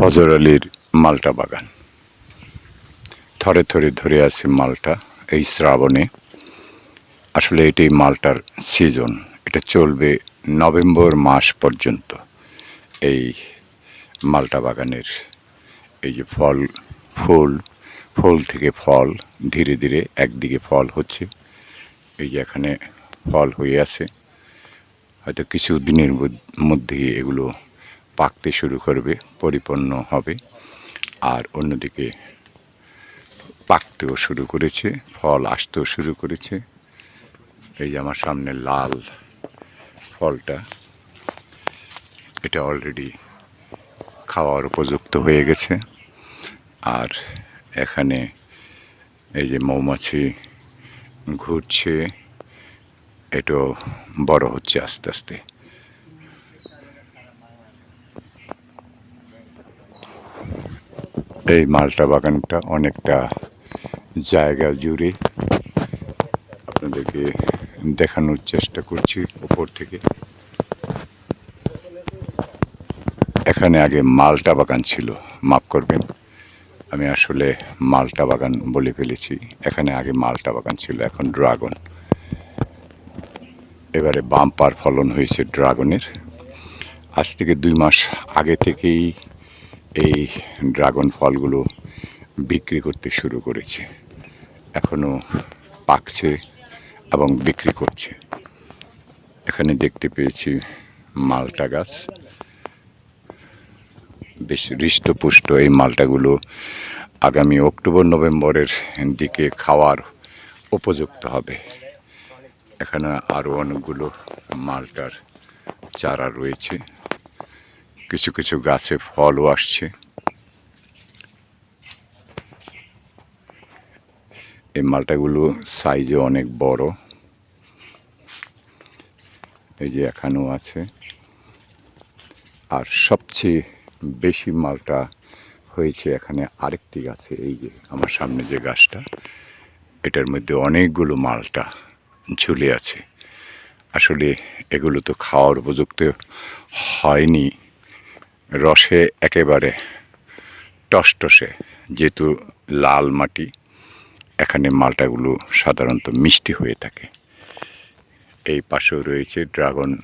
ফজর আলীর মালটা বাগান। থরে থরে ধরে আছে মালটা এই শ্রাবণে। আসলে এটাই মালটার সিজন এটা চলবে নভেম্বর মাস পর্যন্ত এই মালটা বাগানের এই যে ফল, ফুল ফুল থেকে ফল, ধীরে ধীরে একদিকে ফল হচ্ছে। এই যে এখানে ফল হয়ে আছে। হয়তো কিছু দিনের মধ্য- এগুলো পাকতে শুরু করবে, পরিপূর্ণ হবে। আর অন্যদিকে পাকতেও শুরু করেছে, ফল আসতেও শুরু করেছে। এই যে আমার সামনে লাল ফলটা, এটা অলরেডি খাওয়ার উপযুক্ত হয়ে গেছে। আর এখানে এই যে মৌমাছি ঘুরছে, এটাও বড় হচ্ছে আস্তে আস্তে। এই মালটা বাগানটা অনেকটা জায়গা জুড়ে আপনাদেরকে দেখানোর চেষ্টা করছি উপর থেকে। এখানে আগে মালটা বাগান ছিল, মাফ করবেন। আমি আসলে মালটা বাগান বলে ফেলেছি। এখানে আগে মালটা বাগান ছিল, এখন ড্রাগন। এবারে বাম্পার ফলন হয়েছে ড্রাগনের। আজ থেকে দুই মাস আগে থেকেই এই ড্রাগন ফলগুলো বিক্রি করতে শুরু করেছে। এখনও পাকছে এবং বিক্রি করছে। এখানে দেখতে পেয়েছি মালটা গাছ। বেশ হৃষ্টপুষ্ট এই মালটাগুলো আগামী অক্টোবর, নভেম্বরের দিকে খাওয়ার উপযুক্ত হবে। এখানে আরও অনেকগুলো মালটার চারা রয়েছে। কিছু কিছু গাছে ফলও আসছে। এই মালটাগুলো সাইজে অনেক বড়। এই যে এখানেও আছে। আর সবচেয়ে বেশি মালটা হয়েছে এখানে আরেকটি গাছে, এই যে আমার সামনে যে গাছটা, এটার মধ্যে অনেকগুলো মালটা ঝুলে আছে। আসলে এগুলো তো খাওয়ার উপযুক্ত হয়নি। রসে একেবারে টসটসে, যেহেতু লাল মাটি, এখানে মালটাগুলো সাধারণত মিষ্টি হয়ে থাকে। এই পাশেও রয়েছে ড্রাগন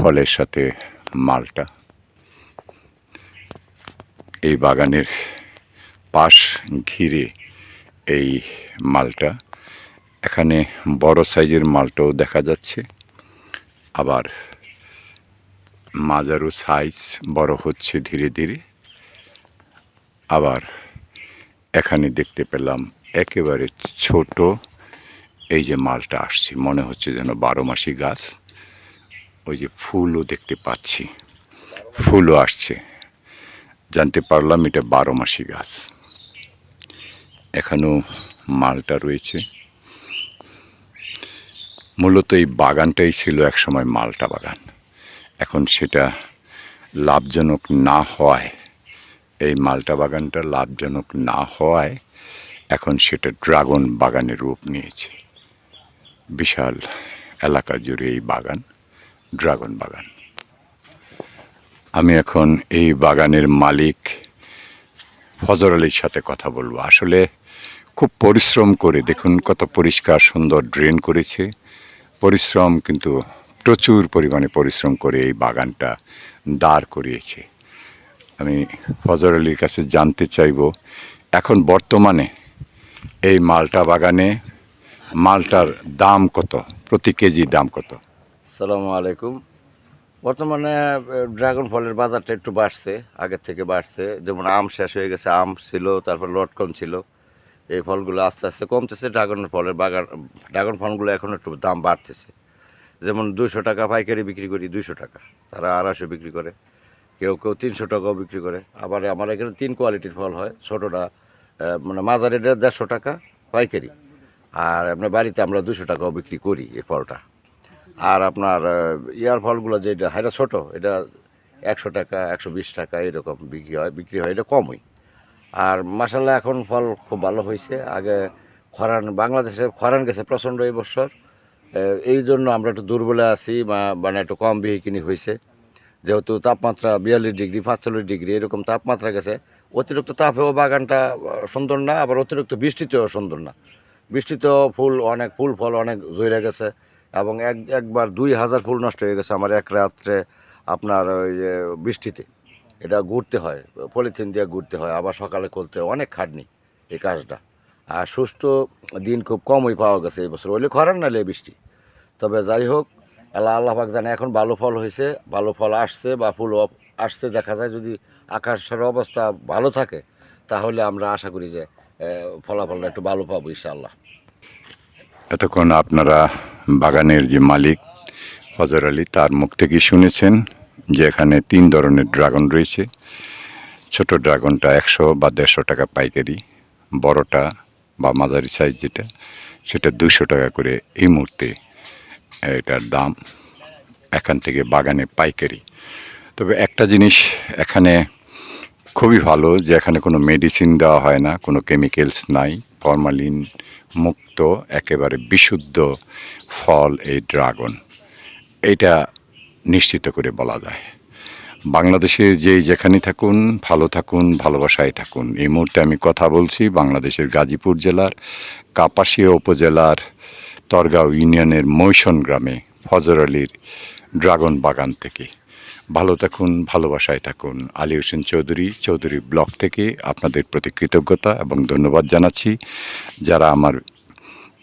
ফলের সাথে মালটা। এই বাগানের পাশ ঘিরে এই মালটা। এখানে বড় সাইজের মালটাও দেখা যাচ্ছে। আবার মাজারও সাইজ বড় হচ্ছে ধীরে ধীরে। আবার এখানে দেখতে পেলাম একেবারে ছোট এই যে মালটা আসছে, মনে হচ্ছে যেন বারো মাসি গাছ। ওই যে ফুলও দেখতে পাচ্ছি, ফুলও আসছে। জানতে পারলাম এটা বারো মাসি গাছ। এখানেও মালটা রয়েছে। মূলত এই বাগানটাই ছিল একসময় মালটা বাগান। এখন সেটা লাভজনক না হওয়ায়, এই মালটা বাগানটা লাভজনক না হওয়ায় এখন সেটা ড্রাগন বাগানের রূপ নিয়েছে। বিশাল এলাকা জুড়ে এই বাগান, ড্রাগন বাগান। আমি এখন এই বাগানের মালিক ফজর আলীর সাথে কথা বলব। আসলে খুব পরিশ্রম করে, দেখুন কত পরিষ্কার সুন্দর ড্রেন করেছে। পরিশ্রম কিন্তু প্রচুর পরিমাণে পরিশ্রম করে এই বাগানটা দাঁড় করিয়েছে। আমি ফজর আলীর কাছে জানতে চাইব, এখন বর্তমানে এই মালটা বাগানে মালটার দাম কত? প্রতি কেজি দাম কত? সালামু আলাইকুম। বর্তমানে ড্রাগন ফলের বাজারটা একটু বাড়ছে, আগের থেকে বাড়ছে। যেমন আম শেষ হয়ে গেছে, আম ছিল, তারপর লটকন ছিল। এই ফলগুলো আস্তে আস্তে কমতেছে, ড্রাগন ফলের বাগান, ড্রাগন ফলগুলো এখন একটু দাম বাড়তেছে। যেমন দুশো টাকা পাইকারি বিক্রি করি দুইশো টাকা, তারা আড়াইশো বিক্রি করে, কেউ কেউ তিনশো টাকাও বিক্রি করে। আবার আমার এখানে তিন কোয়ালিটির ফল হয়, ছোটোটা মানে মাঝারিটা দেড়শো টাকা পাইকারি, আর আপনার বাড়িতে আমরা দুশো টাকাও বিক্রি করি এই ফলটা। আর আপনার ইয়ার ফলগুলো যেটা এটা ছোটো, এটা একশো টাকা, একশো বিশ টাকা এরকম বিক্রি হয় বিক্রি হয়, এটা কমই। আর মাসাল্লাহ এখন ফল খুব ভালো হয়েছে আগে খরান, বাংলাদেশে খরান গেছে প্রচণ্ড এই বছর। এই জন্য আমরা একটু দুর্বলে আছি বা মানে একটু কম বিহি কিনি হয়েছে যেহেতু তাপমাত্রা বিয়াল্লিশ ডিগ্রি, পাঁচচল্লিশ ডিগ্রি, এরকম তাপমাত্রা গেছে, অতিরিক্ত তাপেও বাগানটা সুন্দর না, আবার অতিরিক্ত বৃষ্টিতেও সুন্দর না। বৃষ্টিতেও ফুল অনেক, ফুল ফল অনেক জইরা গেছে এবং এক, একবার দুই হাজার ফুল নষ্ট হয়ে গেছে আমার এক রাত্রে আপনার ওই যে বৃষ্টিতে। এটা ঘুরতে হয়, পলিথিন দিয়ে ঘুরতে হয়, আবার সকালে খুলতে অনেক খাটনি এই কাজটা। আর সুস্থ দিন খুব কমই পাওয়া গেছে এই বছর ওইলে খরার নালে বৃষ্টি। তবে যাই হোক আল্লাহ আল্লাহ পাক জানে এখন ভালো ফল হয়েছে ভালো ফল আসছে বা ফুল আসছে, দেখা যায় যদি আকাশের অবস্থা ভালো থাকে, তাহলে আমরা আশা করি যে ফলাফলটা একটু ভালো পাবো ইনশাআল্লাহ। এতক্ষণ আপনারা বাগানের যে মালিক ফজর আলী, তার মুখ থেকেই শুনেছেন যে এখানে তিন ধরনের ড্রাগন রয়েছে। ছোট ড্রাগনটা একশো বা দেড়শো টাকা পাইকারি, বড়টা বা মাঝারি সাইজ যেটা, সেটা দুশো টাকা করে এই মুহূর্তে এটার দাম এখান থেকে বাগানে পাইকারি। তবে একটা জিনিস এখানে খুবই ভালো যে এখানে কোনো মেডিসিন দেওয়া হয় না, কোনো কেমিক্যালস নাই ফরমালিন মুক্ত, একেবারে বিশুদ্ধ ফল এই ড্রাগন এইটা নিশ্চিত করে বলা যায়। বাংলাদেশের যে যেখানে থাকুন, ভালো থাকুন, ভালোবাসায় থাকুন। এই মুহূর্তে আমি কথা বলছি বাংলাদেশের গাজীপুর জেলার কাপাসিয়া উপজেলার তরগাঁও ইউনিয়নের মৈশন গ্রামে ফজর আলীর ড্রাগন বাগান থেকে। ভালো থাকুন, ভালোবাসায় থাকুন। আলী হোসেন চৌধুরী চৌধুরী ব্লক থেকে আপনাদের প্রতি কৃতজ্ঞতা এবং ধন্যবাদ জানাচ্ছি। যারা আমার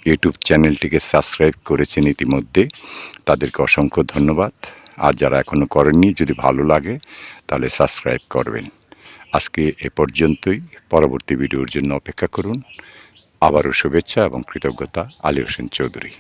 ইউটিউব চ্যানেলটিকে সাবস্ক্রাইব করেছেন ইতিমধ্যে, তাদেরকে অসংখ্য ধন্যবাদ। আর যারা এখনও করেননি, যদি ভালো লাগে, তাহলে সাবস্ক্রাইব করবেন। আজকে এ পর্যন্তই। পরবর্তী ভিডিওর জন্য অপেক্ষা করুন। আবারও শুভেচ্ছা এবং কৃতজ্ঞতা আলী হোসেন চৌধুরী।